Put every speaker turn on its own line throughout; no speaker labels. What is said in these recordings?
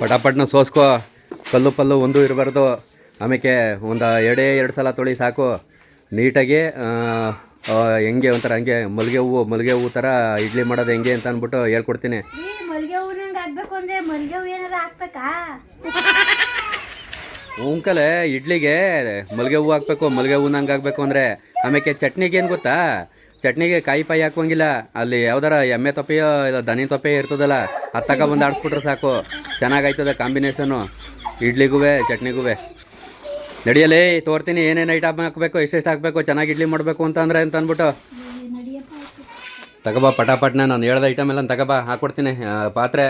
ಪಟಾಪಟ್ನ ಸೋಸ್ಕೋ. ಕಲ್ಲು ಪಲ್ಲು ಒಂದು ಇರಬಾರ್ದು. ಆಮೇಲೆ ಒಂದು ಎರಡೇ ಎರಡು ಸಲ ತೊಳಿ ಸಾಕು. ನೀಟಾಗಿ ಹೆಂಗೆ ಒಂಥರ ಹಂಗೆ ಮಲ್ಲಿಗೆ ಹೂವು ಮಲ್ಲಿಗೆ ಹೂವು ಥರ ಇಡ್ಲಿ ಮಾಡೋದು ಹೆಂಗೆ ಅಂತ ಅಂದ್ಬಿಟ್ಟು ಹೇಳ್ಕೊಡ್ತೀನಿ. ಉಂಕಲೆ ಇಡ್ಲಿಗೆ ಮಲ್ಲಿಗೆ ಹೂವು ಹಾಕ್ಬೇಕು ಮಲ್ಲಿಗೆ ಹೂವು ನಂಗೆ ಹಾಕ್ಬೇಕು ಅಂದರೆ ಆಮೇಲೆ ಚಟ್ನಿಗೆ ಏನು ಗೊತ್ತಾ? ಚಟ್ನಿಗೆ ಕಾಯಿ ಪಾಯಿ ಹಾಕುವಂಗಿಲ್ಲ. ಅಲ್ಲಿ ಯಾವ್ದಾರ ಎಮ್ಮೆ ತೊಪ್ಪೆಯೋ ಇಲ್ಲ ದನಿ ತೊಪ್ಪೆ ಇರ್ತದಲ್ಲ ಅದು ತಗೊಬಂದು ಆಡಿಸ್ಬಿಟ್ರೆ ಸಾಕು. ಚೆನ್ನಾಗಾಯ್ತದ ಕಾಂಬಿನೇಷನು ಇಡ್ಲಿಗೂ ಚಟ್ನಿಗೂ ನಡಿಯಲೇ ತೋರ್ತೀನಿ ಏನೇನು ಐಟಮ್ ಹಾಕಬೇಕು ಎಷ್ಟೆಷ್ಟು ಹಾಕಬೇಕು ಚೆನ್ನಾಗಿ ಇಡ್ಲಿ ಮಾಡಬೇಕು ಅಂತ ಅಂದರೆ ಅಂತ ಅಂದ್ಬಿಟ್ಟು. ತಗೋಬಾ ಪಟಾಪಟ್ನ ನಾನು ಹೇಳ್ದ ಐಟಮ್ ಎಲ್ಲ ತಗೋಬಾ ಹಾಕ್ಕೊಡ್ತೀನಿ ಪಾತ್ರೆ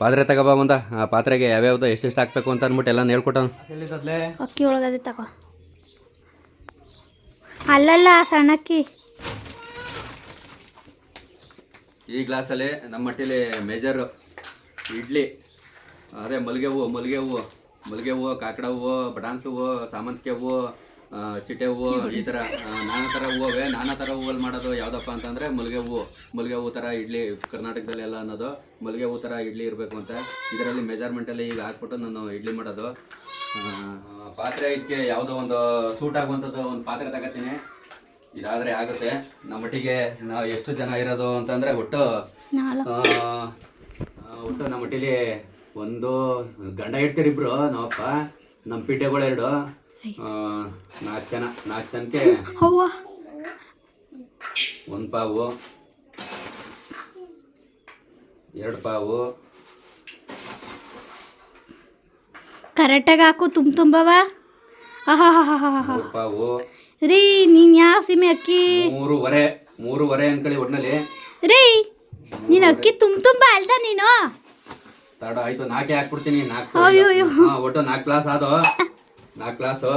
ಪಾತ್ರೆ ತಗೋಬಾ ಒಂದ. ಆ ಪಾತ್ರೆಗೆ ಯಾವ್ಯಾವ್ದು ಎಷ್ಟೆಷ್ಟು ಹಾಕಬೇಕು ಅಂತ ಅಂದ್ಬಿಟ್ಟು ಎಲ್ಲ ಹೇಳ್ಕೊಟ್ಟನು.
ಅಕ್ಕಿ ಒಳಗದೆ ತಗೋ. ಅಲ್ಲಲ್ಲ ಸಣ್ಣಕ್ಕಿ.
ಈ ಗ್ಲಾಸಲ್ಲಿ ನಮ್ಮ ಮಟ್ಟಿಲಿ ಮೇಜರು ಇಡ್ಲಿ, ಅದೇ ಮಲ್ಲಿಗೆ ಹೂವು ಮಲ್ಲಿಗೆ ಹೂವು ಮಲ್ಲಿಗೆ ಹೂವು, ಕಾಕಡ ಹೂವು, ಬಟಾನ್ಸ್ ಹೂವು, ಸಾಮಂತಿಗೆ ಹೂವು ಚಿಟ್ಟೆ ಹೂವು, ಈ ಥರ ನಾನಾ ಥರ ಹೂವೇ ನಾನಾ ಥರ ಹೂವಲ್ಲಿ ಮಾಡೋದು ಯಾವುದಪ್ಪ ಅಂತಂದರೆ ಮಲ್ಲಿಗೆ ಹೂವು ಮಲ್ಲಿಗೆ ಹೂವು ಥರ ಇಡ್ಲಿ ಕರ್ನಾಟಕದಲ್ಲಿ ಎಲ್ಲ ಅನ್ನೋದು, ಮಲ್ಲಿಗೆ ಹೂವು ಥರ ಇಡ್ಲಿ ಇರಬೇಕು ಅಂತ. ಇದರಲ್ಲಿ ಮೆಜರ್ಮೆಂಟಲ್ಲಿ ಈಗ ಹಾಕ್ಬಿಟ್ಟು ನಾನು ಇಡ್ಲಿ ಮಾಡೋದು. ಪಾತ್ರೆ ಇದಕ್ಕೆ ಯಾವುದೋ ಒಂದು ಸೂಟ್ ಆಗುವಂಥದ್ದು ಒಂದು ಪಾತ್ರೆ ತಗೋತೀನಿ. ಇದಾದರೆ ಆಗುತ್ತೆ. ನಮ್ಮ ಮಟ್ಟಿಗೆ ನಾವು ಎಷ್ಟು ಜನ ಇರೋದು ಅಂತಂದ್ರೆ ಒಟ್ಟು ಒಟ್ಟು ನಮ್ಮ ಮಟ್ಟಿಲಿ ಒಂದು ಗಂಡ ಇಡ್ತೀರಿ ಇಬ್ರು ನಮ್ಮಪ್ಪ ನಮ್ಮ ಪಿಡ್ಡೆಗಳು ಎರಡು ನಾಲ್ಕು ಜನ ನಾಲ್ಕು ಜನಕ್ಕೆ ಒಂದು ಪಾವು ಎರಡು ಪಾವು.
ಕರೆಕ್ಟಾಗಿ ಹಾಕು ತುಂಬ ತುಂಬವ ಹಾ
ಹಾ ಪಾವು.
ರೀ ನೀನ್ ಯಾವ ಸೀಮೆ ಅಕ್ಕಿ?
ಮೂರುವರೆ ಮೂರುವರೆ ಅನ್ಕಳಿ ಒಟ್ನಲ್ಲಿ.
ರೀ ನೀನ್ ಅಕ್ಕಿ ತುಂಬ ತುಂಬಾ ಅಲ್ದ ನೀನು?
ತಡ ಆಯ್ತು ನಾಲ್ಕೇ ಹಾಕ್ಬಿಡ್ತೀನಿ ನಾಲ್ಕು
ಅಯ್ಯೋ,
ಒಟ್ಟು ನಾಲ್ಕು ಗ್ಲಾಸ್ ಆದೋ? ನಾಲ್ಕು ಗ್ಲಾಸು.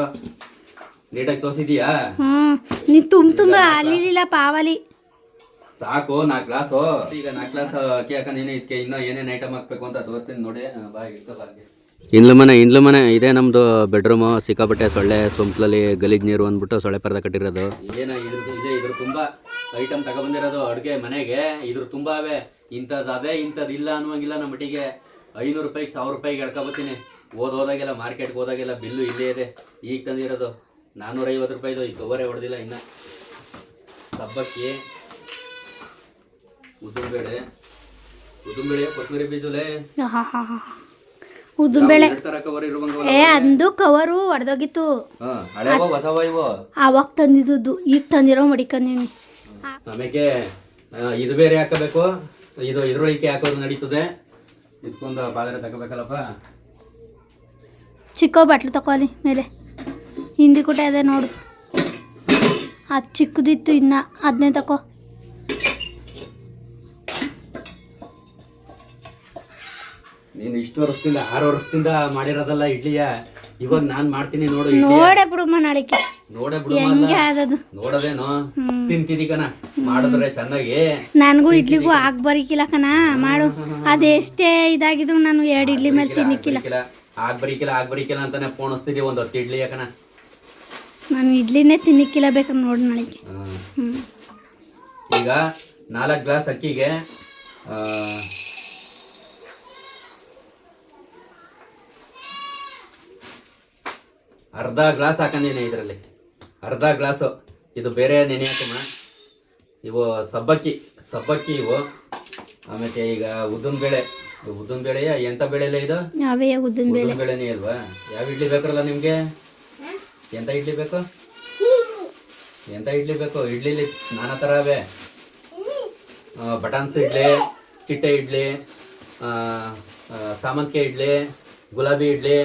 ನೀಟಾಗಿ ಸೋಸಿದೀಯಾ?
ನೀನ್ ನೀನು ತುಂಬ ತುಂಬ ಅಲ್ಲಿಲಿಲ್ಲ ಪಾವಲಿ.
ಸಾಕು ನಾಲ್ಕು ಗ್ಲಾಸು. ಈಗ ನಾಲ್ಕು ಗ್ಲಾಸ್ ಅಕ್ಕಿ ಹಾಕೊಂಡಿನಿ ಇದಕ್ಕೆ ಇನ್ನೂ ಏನೇನು ಐಟಮ್ ಹಾಕ್ಬೇಕು ಅಂತ ತೋರ್ತೀನಿ ನೋಡಿ. ಬಾ ಹಾಗೆ. ಇಂದ್ಲು ಮನೆ ಇಂದ್ಲು ಮನೆ ಇದೇ ನಮ್ದು ಬೆಡ್ರೂಮು ಸಿಕ್ಕಾಪಟ್ಟೆ ಸೊಳ್ಳೆ ಸೊಂಪ್ಲಲ್ಲಿ ಗಲೀಜ್ ನೀರು ಅಂದ್ಬಿಟ್ಟು ಸೊಳ್ಳೆ ಪರ್ದ ಕಟ್ಟಿರೋದು. ಏನೋ ಇದ್ರ ಇದೆ ಇದ್ರ ತುಂಬಾ ಐಟಮ್ ತಗೊಬಂದಿರೋದು ಅಡುಗೆ ಮನೆಗೆ. ಇದ್ರ ತುಂಬಾ ಅವೆ ಇಂಥದ್ದು ಅದೇ ಇಂಥದ್ದು ಇಲ್ಲ ಅನ್ನುವಂಗಿಲ್ಲ ನಮ್ಮ ಮಟ್ಟಿಗೆ ಐನೂರು ರೂಪಾಯಿಗೆ ಸಾವಿರ ರೂಪಾಯಿಗೆ ಎಳ್ಕೊಬತ್ತೀನಿ. ಓದ್ ಹೋದಾಗೆಲ್ಲ ಮಾರ್ಕೆಟ್ಗೆ ಹೋದಾಗೆಲ್ಲ ಬಿಲ್ಲು ಇಲ್ಲೇ ಇದೆ. ಈಗ ತಂದಿರೋದು ನಾನ್ನೂರೈವತ್ತು ರೂಪಾಯಿದು ಈಗ ಗೊಬ್ಬರ ಹೊಡೆದಿಲ್ಲ ಇನ್ನ. ಸಬ್ಬಕ್ಕಿ ಉದ್ದುಂಬೇಳೆ ಉದ್ದಿನ ಬೇಳೆ ಕೊತ್ತಂಬರಿ ಬೀಜಲೆ. ಎರಡು ತರ
ಏ ಅಂದು ಕವರು ಒಡೆದೋಗಿತ್ತು. ಅವಾಗ ತಂದಿದ್ದು ಈಗ ತಂದಿರೋ ಮಡಿಕೀನಿ
ಆಮೇಲೆ ಇದು ಬೇರೆ ಹಾಕಬೇಕು. ಇದು ಇದ್ರೊಳಗೆ ಹಾಕೋದು ನಡೀತದೆ. ಇದಕ್ಕೊಂದು ಪಾತ್ರೆ ತಗೋಬೇಕಲ್ಲಪ್ಪ.
ಚಿಕ್ಕ ಬಟ್ಲು ತಗೊಳ್ಳಿ ಮೇಲೆ. ಹಿಂದಿ ಕೂಟ ಇದೆ ನೋಡು. ಅದು ಚಿಕ್ಕದಿತ್ತು ಇನ್ನ. ಅದನ್ನೇ ತಕೋ.
ನೀನು ಇಷ್ಟು ವರ್ಷದಿಂದ ಆರು ವರ್ಷದಿಂದ ಮಾಡಿರೋದಲ್ಲ ಇಡ್ಲಿಯ? ಇವಾಗ ನಾನ್ ಮಾಡ್ತೀನಿ ನೋಡು ಇಡ್ಲಿ
ನೋಡೆ ಬಿಡುಮ್ಮ ನಾಳೆಗೆ.
ನೋಡೇ
ಹೆಂಗೆ ಆದದು
ನೋಡೋದೇನು? ತಿಂತಿದಿ ಕಣ. ಮಾಡಿದ್ರೆ ಚೆನ್ನಾಗಿ.
ನನಗೂ ಇಡ್ಲಿಗೂ ಆಗ್ ಬರೀಕಿಲ್ಲ ಕಣ. ಮಾಡು. ಅದೆಷ್ಟೇ ಇದಾಗಿದ್ರು ನಾನು ಎರಡು ಇಡ್ಲಿ ಮೇಲೆ ತಿನ್ನಿಕ್ಕಿಲ್ಲ.
ಆಗ ಬರೀಕಿಲ್ಲ ಆಗ್ ಬರೀಕಿಲ್ಲ ಅಂತಾನೆ ಫೋನ್ ಒಂದ್ ಒಂದು ಹೊತ್ತು ಇಡ್ಲಿ ಯಾಕಣ
ನಾನು ಇಡ್ಲಿನೇ ತಿನ್ನಿಕ್ಕಿಲ್ಲ ಬೇಕು ನೋಡು ನಾಳೆಗೆ.
ಹ್ಮ್. ಈಗ ನಾಲ್ಕು ಗ್ಲಾಸ್ ಅಕ್ಕಿಗೆ ಅರ್ಧ ಗ್ಲಾಸ್ ಹಾಕೊಂಡೇನೆ ಇದರಲ್ಲಿ. ಅರ್ಧ ಗ್ಲಾಸು. ಇದು ಬೇರೆ ನೆನೆ ಹಾಕಮ್ಮ ಇವು ಸಬ್ಬಕ್ಕಿ ಸಬ್ಬಕ್ಕಿ ಇವು. ಆಮೇಲೆ ಈಗ ಉದ್ದಿನ ಬೇಳೆ. ಉದ್ದಿನ ಬೇಳೆಯ? ಎಂಥ ಬೇಳೆಲ್ಲ ಇದು?
ಉದ್ದಿನ
ಬೇಳೆನೇ ಇಲ್ವಾ ಯಾವ ಇಡ್ಲಿ ಬೇಕಲ್ಲ ನಿಮಗೆ? ಎಂಥ ಇಡ್ಲಿ ಬೇಕು? ಎಂಥ ಇಡ್ಲಿ ಬೇಕು? ಇಡ್ಲಿಲಿ ನಾನಾ ಥರ ಅವೇ ಬಟಾನ್ಸ್ ಇಡ್ಲಿ ಚಿಟ್ಟೆ ಇಡ್ಲಿ ಸಾಮಂತಿಗೆ ಇಡ್ಲಿ ಗುಲಾಬಿ ಇಡ್ಲಿ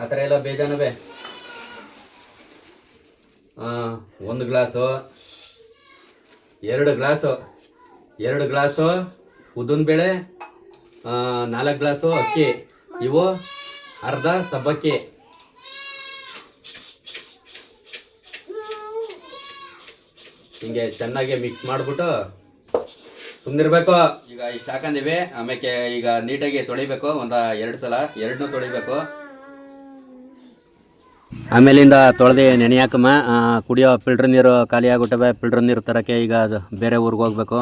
ಆ ಥರ ಎಲ್ಲ ಬೇಜಾನವೆ? ಒಂದು ಗ್ಲಾಸು. ಎರಡು ಗ್ಲಾಸು. ಎರಡು ಗ್ಲಾಸು ಉದ್ದಿನ ಬೇಳೆ ನಾಲ್ಕು ಗ್ಲಾಸು ಅಕ್ಕಿ. ಇವು ಅರ್ಧ ಸಬ್ಬಕ್ಕಿ. ಹಿಂಗೆ ಚೆನ್ನಾಗಿ ಮಿಕ್ಸ್ ಮಾಡಿಬಿಟ್ಟು ಸುಮ್ಮನಿರ್ಬೇಕು ಈಗ ಇಷ್ಟು ಹಾಕೊಂಡಿವಿ ಆಮೇಲೆ ಈಗ ನೀಟಾಗಿ ತೊಳಿಬೇಕು. ಒಂದು ಎರಡು ಸಲ ಎರಡನ್ನೂ ತೊಳಿಬೇಕು. ಆಮೇಲಿಂದ ತೊಳೆದು ನೆನೆಯಾಕಮ್ಮ ಕುಡಿಯೋ ಫಿಲ್ಟರ್ ನೀರು ಖಾಲಿ ಆಗ್ಬಿಟ್ಟವೆ ಫಿಲ್ಟರ್ ನೀರು ತರಕ್ಕೆ ಈಗ ಬೇರೆ ಊರಿಗೆ ಹೋಗ್ಬೇಕು.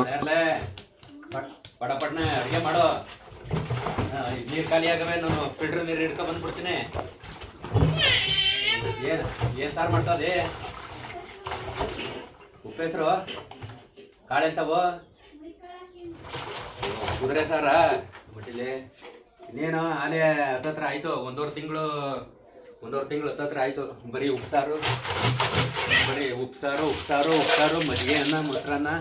ನೀರು ಕಾಳೆಂತವು ಕುದುರೆ ಸಾರ? ಮಟ್ಟಿಲಿ. ಇನ್ನೇನು ಅಲ್ಲೇ ಹತ್ತತ್ರ ಆಯ್ತು. ಒಂದೂವರೆ ತಿಂಗಳು ಒಂದೂವರೆ ತಿಂಗಳು ಹತ್ತತ್ರ ಆಯ್ತು. ಬರೀ ಉಪ್ಸಾರು ಬರೀ ಉಪ್ಸಾರು ಉಪ್ಸಾರು ಉಪ್ಸಾರು ಮಜ್ಜಿಗೆ ಅನ್ನ ಮೊಸರನ್ನ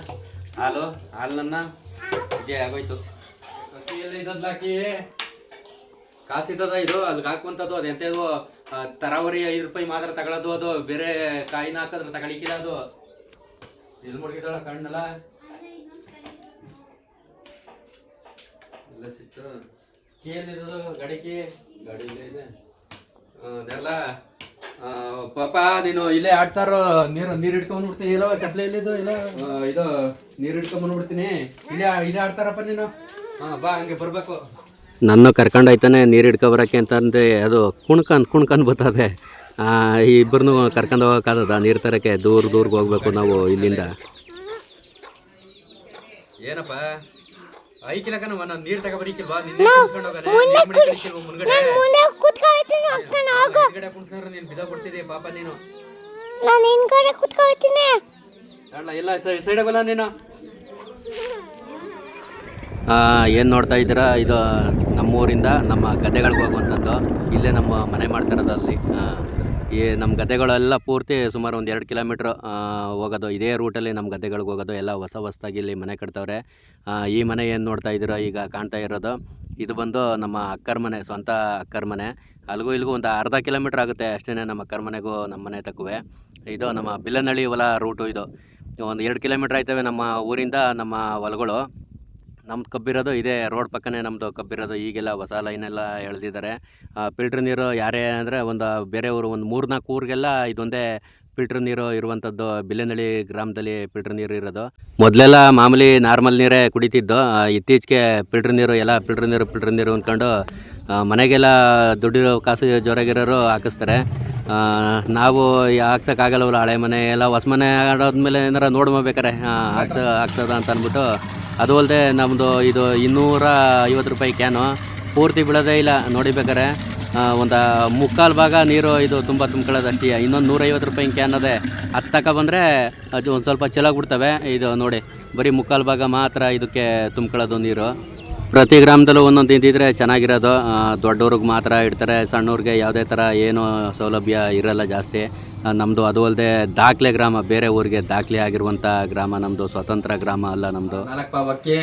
ಹಾಲು ಹಾಲನ್ನ ಹೀಗೆ ಆಗೋಯ್ತು. ಹಾಕಿ ಕಾಸಿದ್ದದ ಇದು ಅಲ್ಲಿಗೆ ಹಾಕುವಂಥದ್ದು ಅದು ಎಂಥದ್ದು ಆ, ತರಾವರಿ ಐದು ರೂಪಾಯಿ ಮಾತ್ರ ತಗೊಳ್ಳೋದು ಅದು ಬೇರೆ ಕಾಯಿನ ಹಾಕಿದ್ರೆ ತಗೊಳಿಕ್ಕಿಲ್ಲ ಅದು. ಎಲ್ಲಿ ಮುಡ್ಗಿದಾಳ ಕಣ್ಣಲ್ಲ? ಎಲ್ಲ ಸಿಕ್ತು. ಕೀ ಗಡಿಕೆ? ಗಡಿಲೇ ಗಾಡಿ ಇದೆ. ಅದೆಲ್ಲ ಪಾಪ ನೀನು ಇಲ್ಲೇ ಆಡ್ತಾರೋ ನೀರು ನೀರು ಹಿಡ್ಕೊಂಡ್ ಬಿಡ್ತೀನಿ. ಇಲ್ಲೋ ಚಪ್ಲೆ ಎಲ್ಲಿದು ಇಲ್ಲ? ಇದು ನೀರು ಹಿಡ್ಕೊಂಡ್ ಬಂದ್ಬಿಡ್ತೀನಿ. ಇಲ್ಲೇ ಇಲ್ಲೇ ಆಡ್ತಾರಪ್ಪ ನೀನು. ಹಾಂ ಬಾ ಹಂಗೆ ಬರಬೇಕು.
ನನ್ನ ಕರ್ಕೊಂಡು ಹೋಯ್ತಾನೆ ನೀರು ಹಿಡ್ಕೊ ಬರೋಕ್ಕೆ ಅಂತಂದು ಅದು ಕುಣ್ಕಂದು ಕುಣ್ಕಂದು ಬರ್ತದೆ. ಇಬ್ಬರನ್ನು ಕರ್ಕೊಂಡು ಹೋಗೋಕ್ಕಾಗದ? ನೀರು ತರಕ್ಕೆ ದೂರ ದೂರ್ಗೆ ಹೋಗ್ಬೇಕು ನಾವು ಇಲ್ಲಿಂದ.
ಏನಪ್ಪ? ಐಕಿಲಕ್ಕ ನಾನು ನೀರು ತಗೊಬರಿಕಿಲ್ವಾ? ನಿನ್ನೆ ಮುಂದೆ ಹೋಗನೆ ಕುಣ್ಸ್ಕೊಂಡ್ರೆ ನೀನು ಬಿದ್ದೋಗ್ಬಿಡ್ತಿದ್ದೆ ಪಾಪ ನೀನು.
ನಾನು ಹಿಂದ್ಗಡೆ ಕುತ್ಕೊಳ್ತೀನಿ.
ಅಲ್ಲ ಸೈಡ್ ಬಲ್ಲ ನೀನು.
ಏನು ನೋಡ್ತಾ ಇದ್ದೀರಾ? ಇದು ನಮ್ಮೂರಿಂದ ನಮ್ಮ ಗದ್ದೆಗಳಿಗೆ ಹೋಗುವಂಥದ್ದು. ಇಲ್ಲೇ ನಮ್ಮ ಮನೆ ಮಾಡ್ತಿರೋದು ಅಲ್ಲಿ. ಈ ನಮ್ಮ ಗದ್ದೆಗಳೆಲ್ಲ ಪೂರ್ತಿ ಸುಮಾರು ಒಂದು ಎರಡು ಕಿಲೋಮೀಟ್ರ್ ಹೋಗೋದು. ಇದೇ ರೂಟಲ್ಲಿ ನಮ್ಮ ಗದ್ದೆಗಳಿಗೆ ಹೋಗೋದು. ಎಲ್ಲ ಹೊಸ ಹೊಸದಾಗಿ ಇಲ್ಲಿ ಮನೆ ಕಟ್ತವ್ರೆ. ಈ ಮನೆ ಏನು ನೋಡ್ತಾ ಇದ್ದೀರೋ? ಈಗ ಕಾಣ್ತಾ ಇರೋದು. ಇದು ಬಂದು ನಮ್ಮ ಅಕ್ಕರ ಮನೆ, ಸ್ವಂತ ಅಕ್ಕರ ಮನೆ. ಅಲ್ಲಿಗೂ ಇಲ್ಲಿಗೂ ಒಂದು ಅರ್ಧ ಕಿಲೋಮೀಟ್ರ್ ಆಗುತ್ತೆ ಅಷ್ಟೇ ನಮ್ಮ ಅಕ್ಕರ ಮನೆಗೂ, ನಮ್ಮ ಮನೆ ತಕ್ಕುವೆ. ಇದು ನಮ್ಮ ಬಿಲ್ಲನಹಳ್ಳಿ ಹೊಲ ರೂಟು ಇದು. ಒಂದು ಎರಡು ಕಿಲೋಮೀಟ್ರ್ ಆಯ್ತವೆ ನಮ್ಮ ಊರಿಂದ, ನಮ್ಮ ಹೊಲಗಳು. ನಮ್ದು ಕಬ್ಬಿರೋದು ಇದೇ ರೋಡ್ ಪಕ್ಕನೇ ನಮ್ಮದು ಕಬ್ಬಿರೋದು, ಈಗೆಲ್ಲ ಹೊಸ ಲೈನೆಲ್ಲ ಎಳೆದಿದ್ದಾರೆ ಫಿಲ್ಟ್ರ್ ನೀರು ಯಾರೇ ಅಂದರೆ ಒಂದು ಬೇರೆ ಊರು, ಒಂದು ಮೂರು ನಾಲ್ಕು ಊರಿಗೆಲ್ಲ ಇದೊಂದೇ ಫಿಲ್ಟ್ರ್ ನೀರು ಇರುವಂಥದ್ದು ಬಿಲ್ಲನಹಳ್ಳಿ ಗ್ರಾಮದಲ್ಲಿ ಫಿಲ್ಟ್ರ್ ನೀರು ಇರೋದು. ಮೊದಲೆಲ್ಲ ಮಾಮೂಲಿ ನಾರ್ಮಲ್ ನೀರೇ ಕುಡಿತಿದ್ದು. ಇತ್ತೀಚೆಗೆ ಫಿಲ್ಟ್ರ್ ನೀರು, ಎಲ್ಲ ಫಿಲ್ಟ್ರ್ ನೀರು ಫಿಲ್ಟ್ರ್ ನೀರು ಅಂದ್ಕೊಂಡು ಮನೆಗೆಲ್ಲ ದುಡ್ಡಿರೋ ಕಾಸು ಜೋರಾಗಿರೋರು ಹಾಕಿಸ್ತಾರೆ. ನಾವು ಹಾಕ್ಸೋಕ್ಕಾಗಲ್ಲವಲ್ಲ ಹಳೆ ಮನೆ ಎಲ್ಲ ಹೊಸ ಮನೆ ಆಡೋದ್ಮೇಲೆ ಏನಾರ ನೋಡ್ಬೇಕಾರೆ ಹಾಕ್ಸ, ಹಾಕ್ಸೋದ ಅಂತ ಅಂದ್ಬಿಟ್ಟು ಅದು ಅಲ್ಲದೆ ನಮ್ಮದು ಇದು ಇನ್ನೂರ ಐವತ್ತು ರೂಪಾಯಿ ಕ್ಯಾನು ಪೂರ್ತಿ ಬೀಳೋದೇ ಇಲ್ಲ. ನೋಡಿಬೇಕಾರೆ ಒಂದು ಮುಕ್ಕಾಲು ಭಾಗ ನೀರು ಇದು ತುಂಬ ತುಂಬ್ಕೊಳ್ಳೋದು ಅಷ್ಟೇ ಇನ್ನೊಂದು ನೂರೈವತ್ತು ರೂಪಾಯಿ ಕ್ಯಾನ್ ಅದೇ. ಅದು ಅದು ಒಂದು ಸ್ವಲ್ಪ ಚೆಲಾಗ್ಬಿಡ್ತವೆ ಇದು ನೋಡಿ, ಬರೀ ಮುಕ್ಕಾಲು ಭಾಗ ಮಾತ್ರ ಇದಕ್ಕೆ ತುಂಬ್ಕೊಳ್ಳೋದು ನೀರು. ಪ್ರತಿ ಗ್ರಾಮದಲ್ಲೂ ಒಂದೊಂದು ಇದ್ದಿದ್ರೆ ಚೆನ್ನಾಗಿರೋದು. ದೊಡ್ಡವ್ರಿಗೆ ಮಾತ್ರ ಇಡ್ತಾರೆ. ಸಣ್ಣವ್ರಿಗೆ ಯಾವುದೇ ಥರ ಏನು ಸೌಲಭ್ಯ ಇರಲ್ಲ ಜಾಸ್ತಿ. ನಮ್ಮದು ಅದು ಅಲ್ಲದೆ ದಾಖಲೆ ಗ್ರಾಮ ಬೇರೆ ಊರಿಗೆ ದಾಖಲೆ ಆಗಿರುವಂಥ ಗ್ರಾಮ ನಮ್ಮದು ಸ್ವತಂತ್ರ ಗ್ರಾಮ ಅಲ್ಲ ನಮ್ಮದು
ನಾಲ್ಕು ಪಾವು ಅಕ್ಕಿ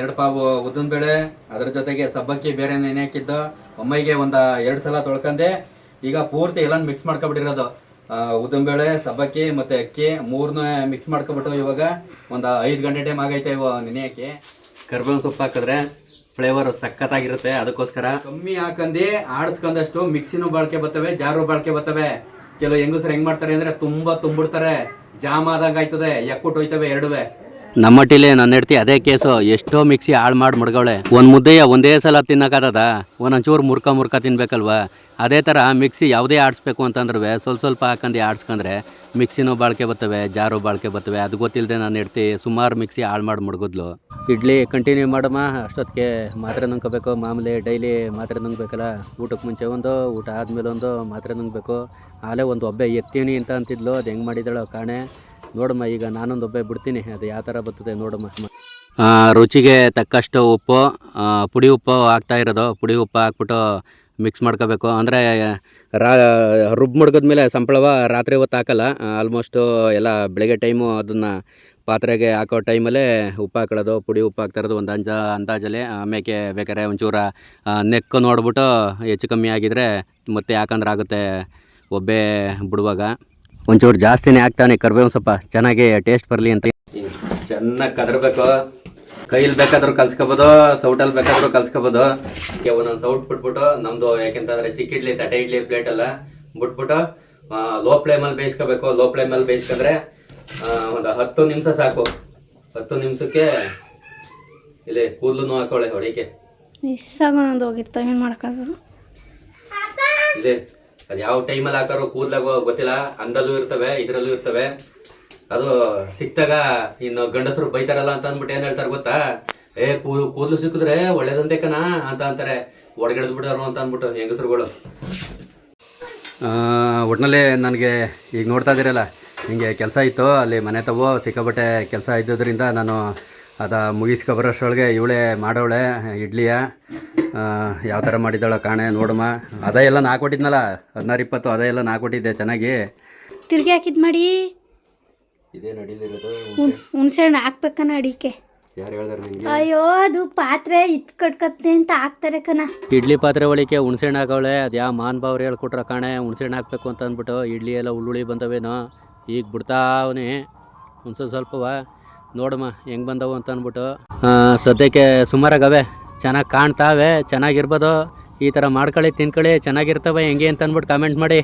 ಎರಡು ಪಾವು ಉದ್ದಿನ ಬೇಳೆ ಅದರ ಜೊತೆಗೆ ಸಬ್ಬಕ್ಕಿ ಬೇರೆ ನೆನೆ ಹಾಕಿದ್ದು ಒಮ್ಮೆಗೆ ಒಂದು ಎರಡು ಸಲ ತೊಳ್ಕೊಂಡೆ ಈಗ ಪೂರ್ತಿ ಎಲ್ಲ ಮಿಕ್ಸ್ ಮಾಡ್ಕೊಬಿಟ್ಟಿರೋದು. ಉದ್ದಿನ ಬೇಳೆ ಸಬ್ಬಕ್ಕಿ ಮತ್ತು ಅಕ್ಕಿ ಮೂರನ್ನ ಮಿಕ್ಸ್ ಮಾಡ್ಕೊಬಿಟ್ಟು ಇವಾಗ ಒಂದು ಐದು ಗಂಟೆ ಟೈಮ್ ಆಗೈತೆ ಇವ ನೆನೆ ಹಾಕಿ ಕರ್ಬೇವಿನ ಸೊಪ್ಪು ಹಾಕಿದ್ರೆ ಫ್ಲೇವರ್ ಸಖತ್ತಾಗಿರುತ್ತೆ ಅದಕ್ಕೋಸ್ಕರ. ಕಮ್ಮಿ ಹಾಕಂದು ಆಡಿಸ್ಕೊಂಡಷ್ಟು ಮಿಕ್ಸಿನೂ ಬಾಳ್ಕೆ ಬರ್ತವೆ ಜಾರು ಬಾಳ್ಕೆ ಬರ್ತವೆ. ಕೆಲವು ಹೆಂಗಸರು ಹೆಂಗ್ ಮಾಡ್ತಾರೆ ಅಂದ್ರೆ ತುಂಬಾ ತುಂಬಿಡ್ತಾರೆ. ಜಾಮ್ ಆದಂಗ ಆಯ್ತದೆ. ಎಕ್ಕುಟ್ ಹೋಯ್ತವೆ ಎರಡುವೆ.
ನಮ್ಮ ನನ್ನ ಹೆಡ್ತಿ ಅದೇ ಕೇಸು, ಎಷ್ಟೋ ಮಿಕ್ಸಿ ಹಾಳು ಮಾಡಿ ಮಡ್ಗವಳೆ. ಒಂದು ಮುದ್ದೆಯ ಒಂದೇ ಸಲ ತಿನ್ನೋಕ್ಕಾಗದ ಒಂದೊಂಚೂರು ಮುರ್ಕ ಮುರ್ಕ ತಿನ್ಬೇಕಲ್ವಾ? ಅದೇ ಥರ ಮಿಕ್ಸಿ ಯಾವುದೇ ಆಡಿಸ್ಬೇಕು ಅಂತಂದ್ರೆ ಸ್ವಲ್ಪ ಸ್ವಲ್ಪ ಹಾಕೊಂಡು ಆಡಿಸ್ಕೊಂಡ್ರೆ ಮಿಕ್ಸಿನೂ ಬಾಳ್ಕೆ ಬರ್ತವೆ, ಜಾರು ಬಾಳ್ಕೆ ಬರ್ತವೆ. ಅದು ಗೊತ್ತಿಲ್ಲದೆ ನಾನು ಹೆಡ್ತಿ ಸುಮಾರು ಮಿಕ್ಸಿ ಹಾಳು ಮಾಡಿ ಮುಡ್ಗದ್ಲು. ಇಡ್ಲಿ ಕಂಟಿನ್ಯೂ ಮಾಡಮ್ಮ, ಅಷ್ಟೊತ್ತಿಗೆ ಮಾತ್ರೆ ನುಂಗ್ಕೋಬೇಕು. ಮಾಮೂಲಿ ಡೈಲಿ ಮಾತ್ರೆ ನುಂಗ್ಬೇಕಲ್ಲ? ಊಟಕ್ಕೆ ಮುಂಚೆ ಒಂದು, ಊಟ ಆದಮೇಲೆ ಒಂದು ಮಾತ್ರೆ ನುಂಗ್ಬೇಕು. ಆಲೇ ಒಂದು ಒಬ್ಬೆ ಎತ್ತೀನಿ ಅಂತ ಅಂತಿದ್ಲು. ಅದು ಹೆಂಗೆ ಮಾಡಿದಳೋ ಕಾಣೆ. ನೋಡಮ್ಮ, ಈಗ ನಾನೊಂದು ಒಬ್ಬೆ ಬಿಡ್ತೀನಿ. ಅದು ಯಾವ ಥರ ಬರ್ತದೆ ನೋಡಮ್ಮ. ರುಚಿಗೆ ತಕ್ಕಷ್ಟು ಉಪ್ಪು ಪುಡಿ ಉಪ್ಪು ಹಾಕ್ತಾ ಇರೋದು. ಪುಡಿ ಉಪ್ಪು ಹಾಕ್ಬಿಟ್ಟು ಮಿಕ್ಸ್ ಮಾಡ್ಕೋಬೇಕು. ಅಂದರೆ, ರಾ, ರುಬ್ಬು ಮಡ್ಗದ್ಮೇಲೆ ಸಂಪಳವ ರಾತ್ರಿ ಹೊತ್ತು ಹಾಕಲ್ಲ. ಆಲ್ಮೋಸ್ಟು ಎಲ್ಲ ಬೆಳಗ್ಗೆ ಟೈಮು ಅದನ್ನು ಪಾತ್ರೆಗೆ ಹಾಕೋ ಟೈಮಲ್ಲೇ ಉಪ್ಪು ಹಾಕೊಳ್ಳೋದು, ಪುಡಿ ಉಪ್ಪು ಹಾಕ್ತಾ ಇರೋದು ಒಂದು ಅಂಜ, ಅಂದಾಜಲ್ಲಿ. ಆಮೇಲೆ ಬೇಕಾದ್ರೆ ಒಂಚೂರ ನೆಕ್ಕು ನೋಡ್ಬಿಟ್ಟು ಹೆಚ್ಚು ಕಮ್ಮಿ ಆಗಿದ್ರೆ ಮತ್ತೆ ಯಾಕಂದ್ರೆ ಆಗುತ್ತೆ ಒಬ್ಬೆ ಬಿಡುವಾಗ. ಒಂಚೂರು ಜಾಸ್ತಿನೇ ಹಾಕ್ತಾನೆ ಕರ್ಬೇವು ಸ್ವಲ್ಪ ಚೆನ್ನಾಗಿ ಟೇಸ್ಟ್ ಬರಲಿ ಅಂತ.
ಚೆನ್ನಾಗಿ ಕದರ್ಬೇಕು. ಕೈಲಿ ಬೇಕಾದ್ರೂ ಕಲ್ಸ್ಕೋಬೋದು ಸೌಟಲ್ಲಿ ಬೇಕಾದ್ರೂ ಕಲ್ಸ್ಕೋಬೋದು. ಈಗ ಒಂದೊಂದು ಸೌಟ್ ಬಿಟ್ಬಿಟ್ಟು ನಮ್ದು ಯಾಕೆಂತಂದ್ರೆ ಚಿಕ್ಕ ಇಡ್ಲಿ ತಟ್ಟೆ ಇಡ್ಲಿ ಪ್ಲೇಟ್ ಎಲ್ಲ ಬಿಟ್ಬಿಟ್ಟು ಲೋ ಫ್ಲೇಮಲ್ಲಿ ಬೇಯಿಸ್ಕೋಬೇಕು. ಲೋ ಫ್ಲೇಮಲ್ಲಿ ಬೇಯಿಸ್ಕೊಂಡ್ರೆ ಒಂದು ಹತ್ತು ನಿಮಿಷ ಸಾಕು. ಹತ್ತು ನಿಮಿಷಕ್ಕೆ ಇಲ್ಲಿ ಕೂದಲು ಹಾಕೊಳ್ಳೆ ಹೊಡಿಕೆ
ಮಿಸ್ ಆಗೋಣ ಹೋಗಿರ್ತಾವೆ ಏನು ಮಾಡೋಕ್ಕಾದ್ರು?
ಇಲ್ಲಿ ಅದು ಯಾವ ಟೈಮಲ್ಲಿ ಹಾಕಾರೋ ಕೂದಲಾಗ ಗೊತ್ತಿಲ್ಲ, ಅಂದಲ್ಲೂ ಇರ್ತವೆ, ಇದರಲ್ಲೂ ಇರ್ತವೆ. ಅದು ಸಿಕ್ತಾಗ ಇನ್ನು ಗಂಡಸರು ಬೈತಾರಲ್ಲ ಅಂತ ಅಂದ್ಬಿಟ್ಟು ಏನು ಹೇಳ್ತಾರೆ ಗೊತ್ತಾ? ಏ, ಕೂದಲು ಕೂದಲು ಸಿಕ್ಕಿದ್ರೆ ಒಳ್ಳೇದಂತೆ ಕಣ ಅಂತ ಅಂತಾರೆ.
ಹೊರಗೆಡ್ದು ಬಿಡೋರು ಅಂತ ಅಂದ್ಬಿಟ್ಟು ಹೆಂಗಸರುಗಳು. ಒಟ್ಟಿನಲ್ಲಿ ನನಗೆ ಈಗ ನೋಡ್ತಾ ಇದ್ದೀರಲ್ಲ ಹಿಂಗೆ ಕೆಲಸ ಇತ್ತು, ಅಲ್ಲಿ ಮನೆ ತಗೋ ಸಿಕ್ಕಾಬಟ್ಟೆ ಕೆಲಸ ಇದ್ದದ್ರಿಂದ ನಾನು ಅದ ಮುಗಿಸ್ಕೊ ಇವಳೆ ಇವಳೇ ಮಾಡೋಳೆ ಇಡ್ಲಿಯ. ಯಾವ ಥರ ಮಾಡಿದ್ದಾಳ ಕಾಣೆ ನೋಡಮ್ಮ ಅದೇ ಎಲ್ಲ ನಾ ಕೊಟ್ಟಿದ್ನಲ್ಲ ಹದಿನಾರು ಇಪ್ಪತ್ತು ಅದೇ ಎಲ್ಲ ನಾ ಕೊಟ್ಟಿದ್ದೆ ಚೆನ್ನಾಗಿ.
ತಿರುಗಿ ಹಾಕಿದ್ ಮಾಡಿ.
ಇದೇ ನಡೀಲಿರೋದು
ಹುಣ್ಸೆ. ಹಣ್ಣು ಹಾಕ್ಬೇಕನ ಅಡಿಕೆ.
ಯಾರು ಹೇಳ್ದಾರೆ ನಿಮಗೆ?
ಅಯ್ಯೋ ಅದು ಪಾತ್ರೆ ಇತ್ ಕಟ್ಕತ್ತೆ ಅಂತ ಹಾಕ್ತಾರೆ ಕಣ.
ಇಡ್ಲಿ ಪಾತ್ರೆ ಒಳಿಕೆ ಹುಣ್ಸೆಹಣ್ಣು ಹಾಕವಳೆ ಅದು ಯಾವ ಮಾನ್ ಬಾವ್ರು ಹೇಳ್ಕೊಟ್ರ ಕಾಣೆ ಹುಣ್ಸೆಹಣ್ಣು ಹಾಕ್ಬೇಕು ಅಂತ ಅಂದ್ಬಿಟ್ಟು ಇಡ್ಲಿ ಎಲ್ಲ ಉಳ್ಳುಳ್ಳಿ ಬಂದವೇನೋ ಈಗ ಬಿಡ್ತಾವನಿ ಹುಣಸೆ ಸ್ವಲ್ಪವ ನೋಡಮ್ಮ ಹೆಂಗೆ ಬಂದವು ಅಂತ ಅಂದ್ಬಿಟ್ಟು. ಸದ್ಯಕ್ಕೆ ಸುಮಾರಾಗವೆ ಚೆನ್ನಾಗಿ ಕಾಣ್ತಾವೆ ಚೆನ್ನಾಗಿರ್ಬೋದು. ಈ ಥರ ಮಾಡ್ಕೊಳ್ಳಿ ತಿನ್ಕೊಳ್ಳಿ ಚೆನ್ನಾಗಿರ್ತವೆ ಹೆಂಗೆ ಅಂತ ಅಂದ್ಬಿಟ್ಟು ಕಾಮೆಂಟ್ ಮಾಡಿ.